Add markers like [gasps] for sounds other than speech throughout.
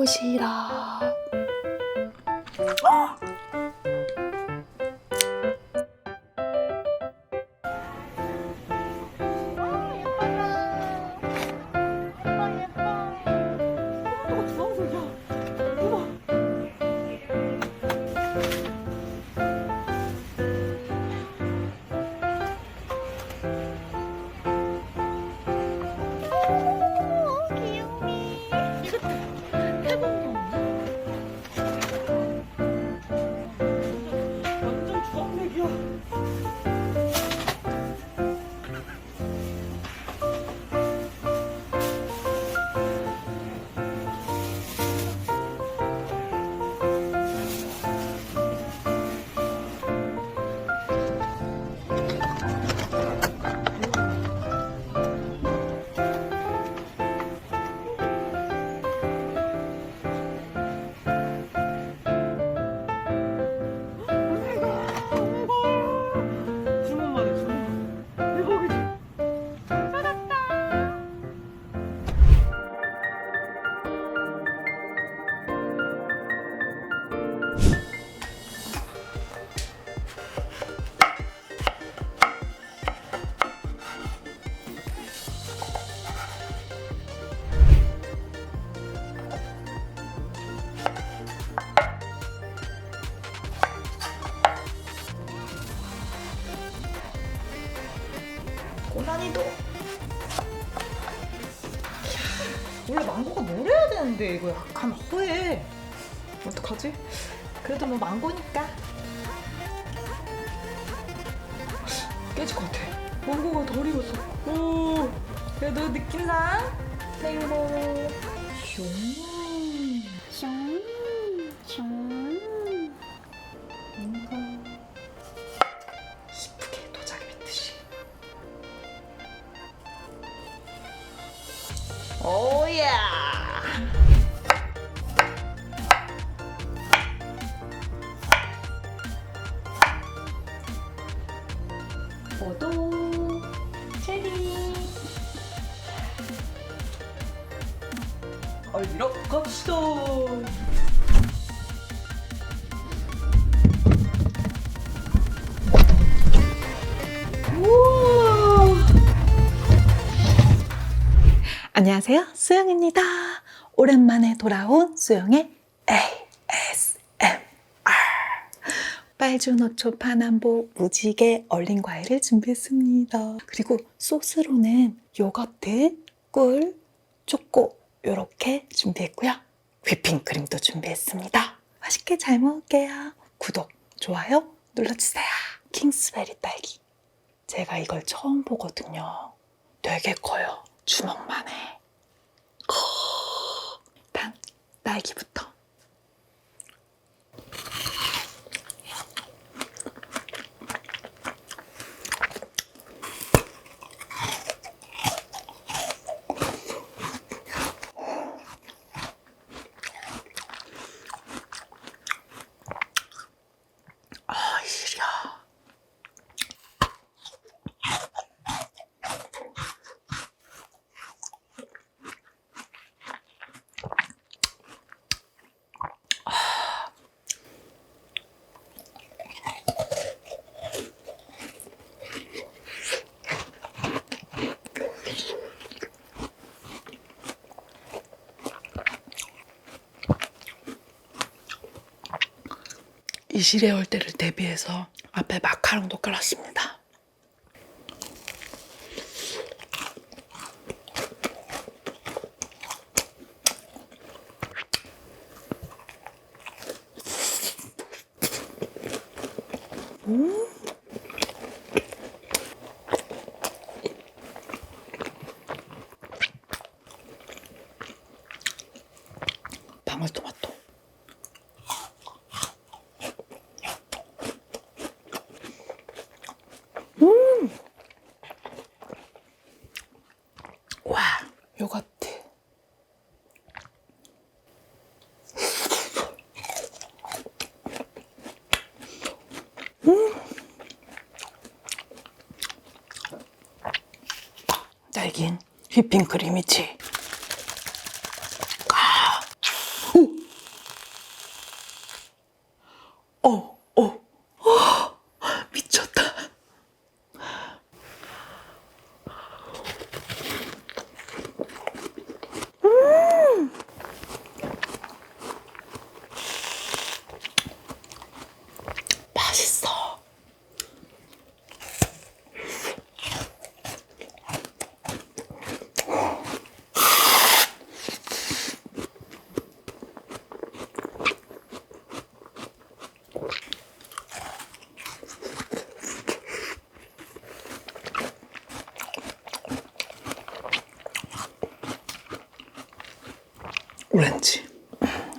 도시락. 완 되는데 이거 약간 허해. 어떡하지? 그래도 뭐 망고니까. 깨질 것 같아. 망고가 덜 익었어. 오, 그래도 느낌상 맹고. 슝. 슝, 슝. 뭔가 이쁘게 도자기 맺듯이. 오야. 얼리러 갑시다. 안녕하세요. 수영입니다. 오랜만에 돌아온 수영의 ASMR. 빨주 노초 파남보 무지개 얼린 과일을 준비했습니다. 그리고 소스로는 요거트, 꿀, 초코 이렇게 준비했고요. 휘핑 크림도 준비했습니다. 맛있게 잘 먹을게요. 구독, 좋아요 눌러주세요. 킹스베리 딸기. 제가 이걸 처음 보거든요. 되게 커요. 주먹만 해. 일단 딸기부터. 이실에 올 때를 대비해서 앞에 마카롱도 깔았습니다. 방울토마토. 와, 요거트. 음. 딸긴 휘핑크림이지. 아, 우. 오렌지.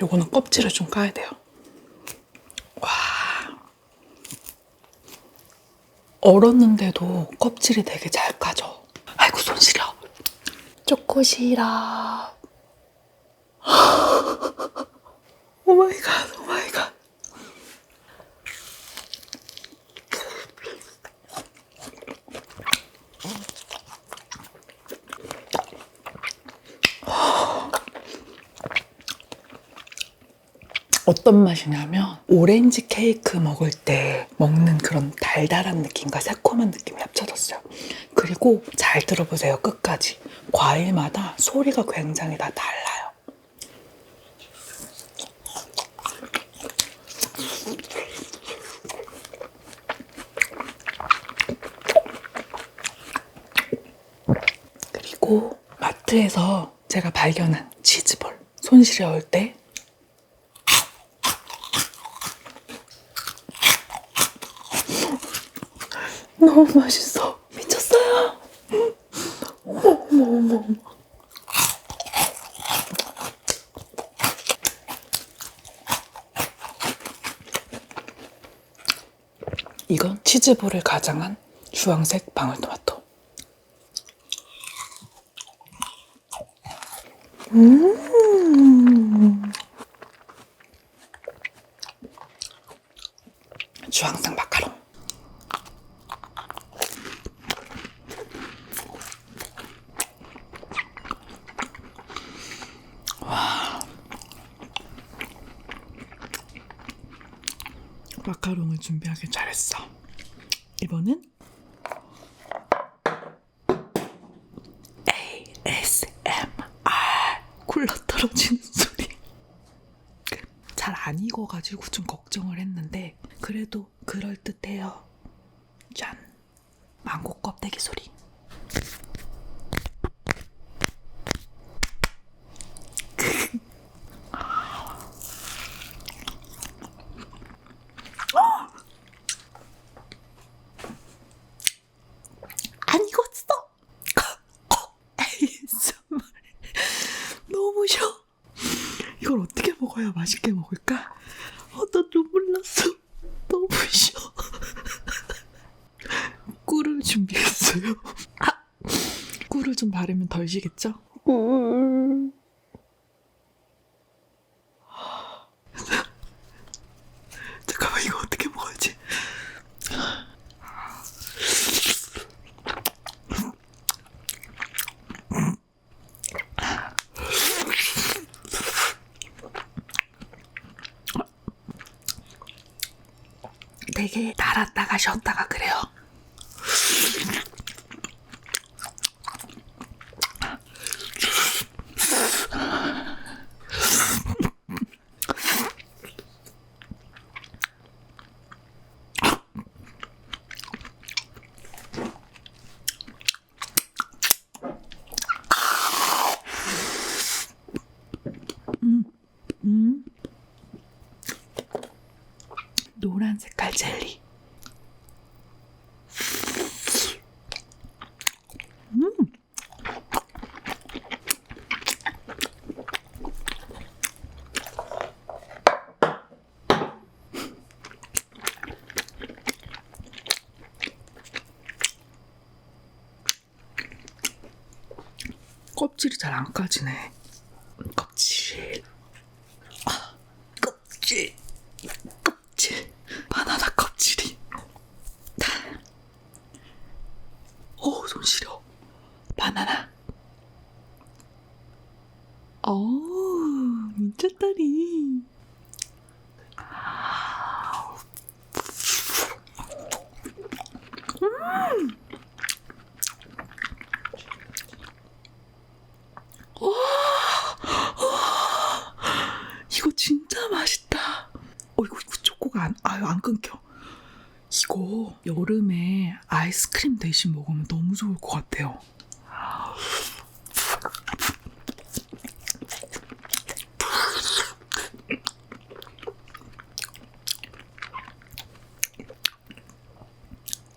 요거는 껍질을 좀 까야 돼요. 와. 얼었는데도 껍질이 되게 잘 까져. 아이고, 손 시려. 초코 시럽. [laughs] 오 마이 갓, 오 마이 갓. 어떤 맛이냐면 오렌지 케이크 먹을 때 먹는 그런 달달한 느낌과 새콤한 느낌이 합쳐졌어요. 그리고 잘 들어보세요. 끝까지. 과일마다 소리가 굉장히 다 달라요. 그리고 마트에서 제가 발견한 치즈볼. 손 시려울 때 너무 맛있어. 미쳤어요. 어머, 어머, 어머. 이건 치즈볼을 가장한 주황색 방울토마토. 음. 주황색 마카롱. 마카롱을 준비하길 잘했어. 이번은 ASMR 쿨러 떨어지는 소리. 잘 안 익어가지고 좀 걱정을 했는데 그래도 그럴 듯해요. 짠, 망고 껍데기 소리. 안 익었어. ASMR 너무 쉬워. 이걸 어떻게 먹어야 맛있게 먹을까? 어, 나좀 몰랐어. [laughs] 너무 쉬워. [laughs] 꿀을 준비했어요. [laughs] 아, 꿀을 좀 바르면 덜 쉬겠죠? 꿀. 잠깐만 이거 어떻게 먹어야지? 되게 날았다가 쉬었다가 그래요. 음. 노란 색깔 젤리. 음. 껍질이 잘 안 까지네. 껍질. 아, 껍질. 껍질. 바나나 껍질이. 오, 손 시려. 바나나. 오, 미쳤다리. 음. [gasps] 이거 진짜 맛있다. 어, 이거, 이거 초코가 안, 아유, 안 끊겨. 이거 여름에 아이스크림 대신 먹으면 너무 좋을 것 같아요.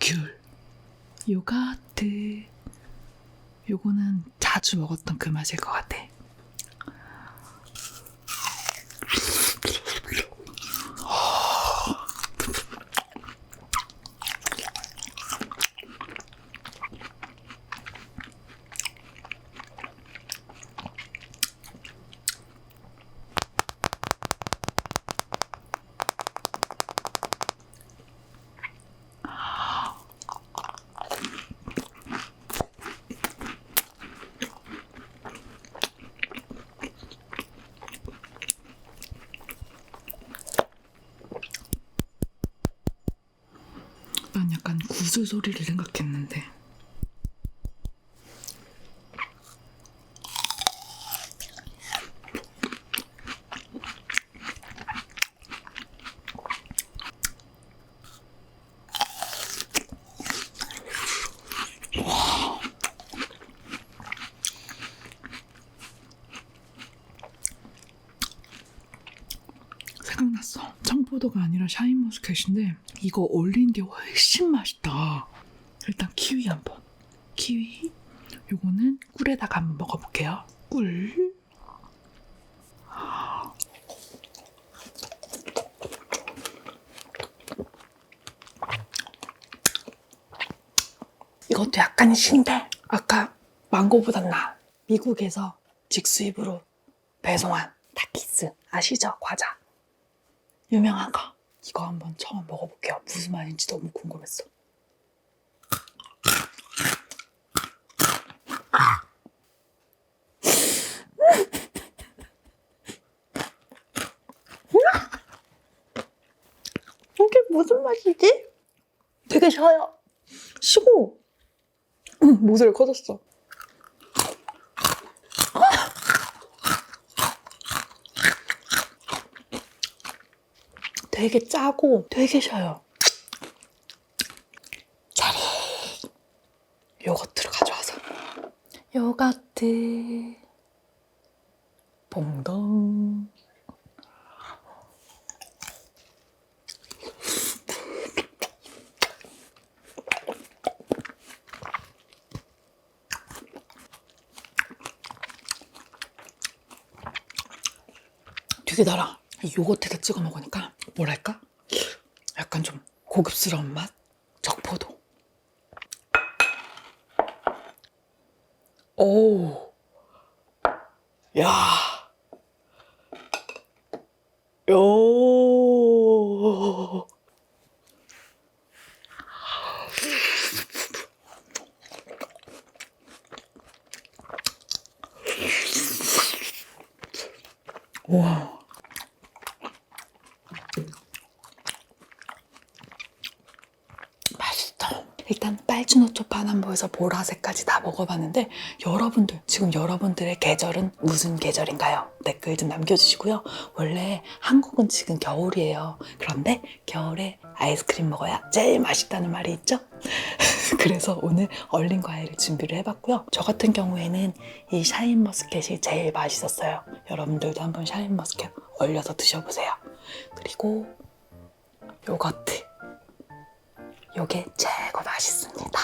귤, 요거트. 요거는 자주 먹었던 그 맛일 것 같아. 구슬 소리를 생각했는데 생각났어. 청포도가 아니라 샤인머스켓인데 이거 올린 게 훨씬 맛있다. 일단 키위 한번. 키위. 요거는 꿀에다가 한번 먹어볼게요. 꿀. 이것도 약간 신데 아까 망고보단 나. 미국에서 직수입으로 배송한 타키스 아시죠? 과자. 유명한 거. 이거 한번 처음 먹어볼게요. 무슨 맛인지 너무 궁금했어. [laughs] 이게 무슨 맛이지? 되게. 시고. 응, 모습이 커졌어. 되게 짜고 되게 셔요. 차리! 요거트를 가져와서. 요거트. 봉동. 되게 달아. 이 요거트를 찍어 먹으니까 뭐랄까? 약간 좀 고급스러운 맛? 적포도. 오. 야. 요. 와. 맛있어. 일단 빨주노초 파남보에서 보라색까지 다 먹어봤는데 여러분들 지금 여러분들의 계절은 무슨 계절인가요? 댓글 좀 남겨주시고요. 원래 한국은 지금 겨울이에요. 그런데 겨울에 아이스크림 먹어야 제일 맛있다는 말이 있죠? [laughs] 그래서 오늘 얼린 과일을 준비를 해봤고요. 저 같은 경우에는 이 샤인머스켓이 제일 맛있었어요. 여러분들도 한번 샤인머스켓 얼려서 드셔보세요. 그리고 요거트. 요게 최고 맛있습니다.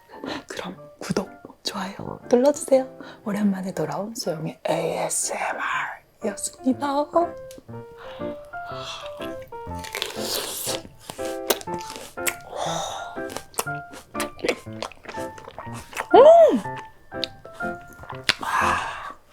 [laughs] 그럼 구독, 좋아요 눌러주세요. 오랜만에 돌아온 소영의 ASMR이었습니다.